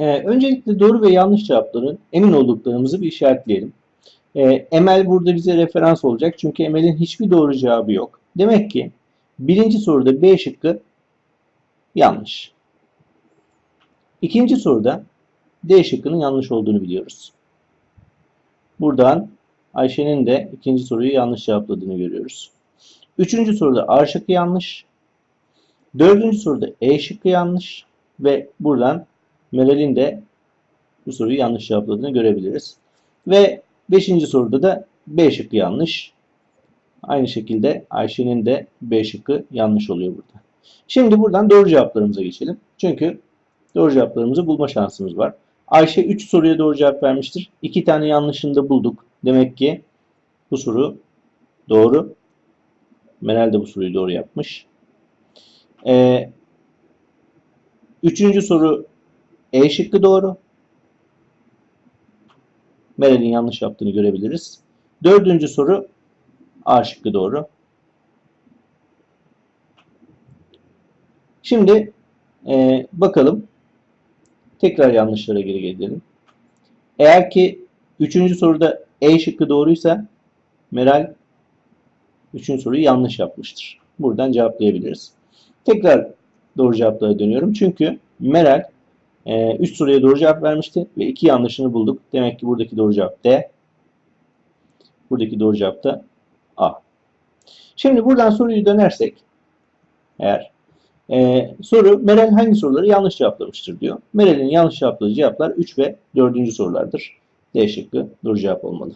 Ee, öncelikle doğru ve yanlış cevapların emin olduklarımızı bir işaretleyelim. Ee, Emel burada bize referans olacak çünkü Emel'in hiçbir doğru cevabı yok. Demek ki birinci soruda B şıkkı yanlış. İkinci soruda D şıkkının yanlış olduğunu biliyoruz. Buradan Ayşe'nin de ikinci soruyu yanlış cevapladığını görüyoruz. Üçüncü soruda A şıkkı yanlış. Dördüncü soruda E şıkkı yanlış. Ve buradan Meral'in de bu soruyu yanlış cevapladığını görebiliriz. Ve beşinci soruda da B şıkkı yanlış. Aynı şekilde Ayşe'nin de B şıkkı yanlış oluyor burada. Şimdi buradan doğru cevaplarımıza geçelim. Çünkü doğru cevaplarımızı bulma şansımız var. Ayşe 3 soruya doğru cevap vermiştir. 2 tane yanlışını da bulduk. Demek ki bu soru doğru. Meral de bu soruyu doğru yapmış. Ee, üçüncü soru E şıkkı doğru. Meral'in yanlış yaptığını görebiliriz. Dördüncü soru A şıkkı doğru. Şimdi e, bakalım. Tekrar yanlışlara geri gelelim. Eğer ki üçüncü soruda E şıkkı doğruysa Meral üçüncü soruyu yanlış yapmıştır. Buradan cevaplayabiliriz. Tekrar doğru cevaplara dönüyorum. Çünkü Meral 3 soruya doğru cevap vermişti ve 2 yanlışını bulduk. Demek ki buradaki doğru cevap D. Buradaki doğru cevap da A. Şimdi buradan soruyu dönersek eğer e, soru Meral hangi soruları yanlış cevaplamıştır diyor. Meral'in yanlış cevapladığı cevaplar 3 ve 4. sorulardır. D şıkkı doğru cevap olmalı.